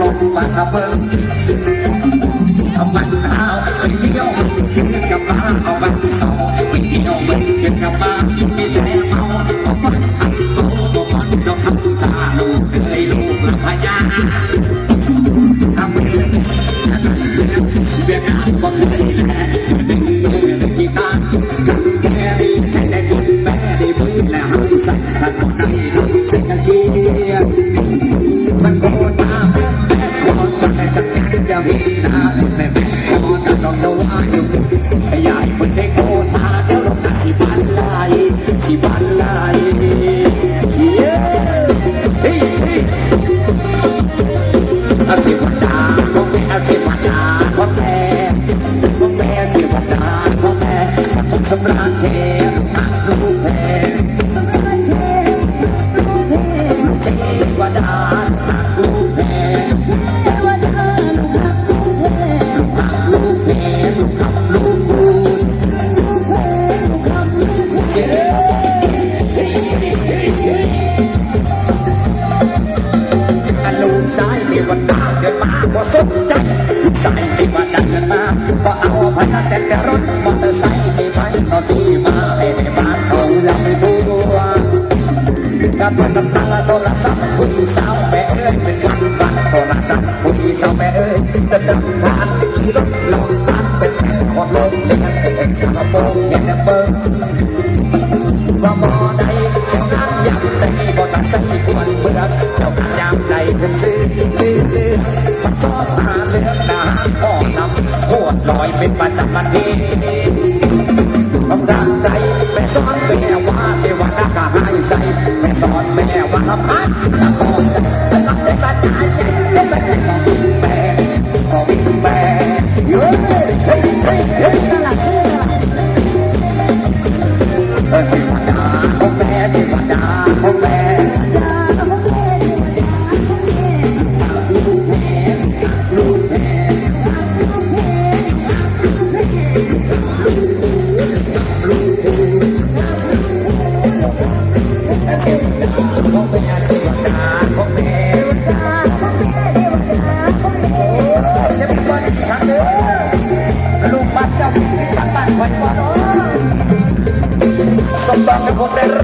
ลงมาสะเบิง ขยายคนได้โก สายเทวดาเกิดมาบ่สนใจลูกสายเทวดาเกิดมาบ่เอาพันแต่แต่รถมอเตอร์ไซค์ไม่ไปต่อที่มาให้ในบ้านของเราไม่ทั่วกับพนันตาโทรศัพท์คุยสาวแม่เอ้ยเป็นวันวันโทรศัพท์คุยสาวแม่เอ้ยจะดังทานขี่รถลองทานเป็นแม่นขอดลงเลี้ยงเองสาวโปงเห็นเบิ้ง หาเลือกนาำห้อน้ำโคตรลอยเป็นประจำาทีต้องดังใจแม่สอนแม่ว่าเทวดาก็ให้ใส่แม่สอนแม่ว่าทำพันตะกอนแต่สักแต่สักใจแต่สักแต่ของแม่ของแม่เฮ้ยเฮ้ยเฮ้ยเฮ้ยนั่นแหละเทวดาของแม่เทวดาของแม่ คอยว่าสมบัติเป็นได้ร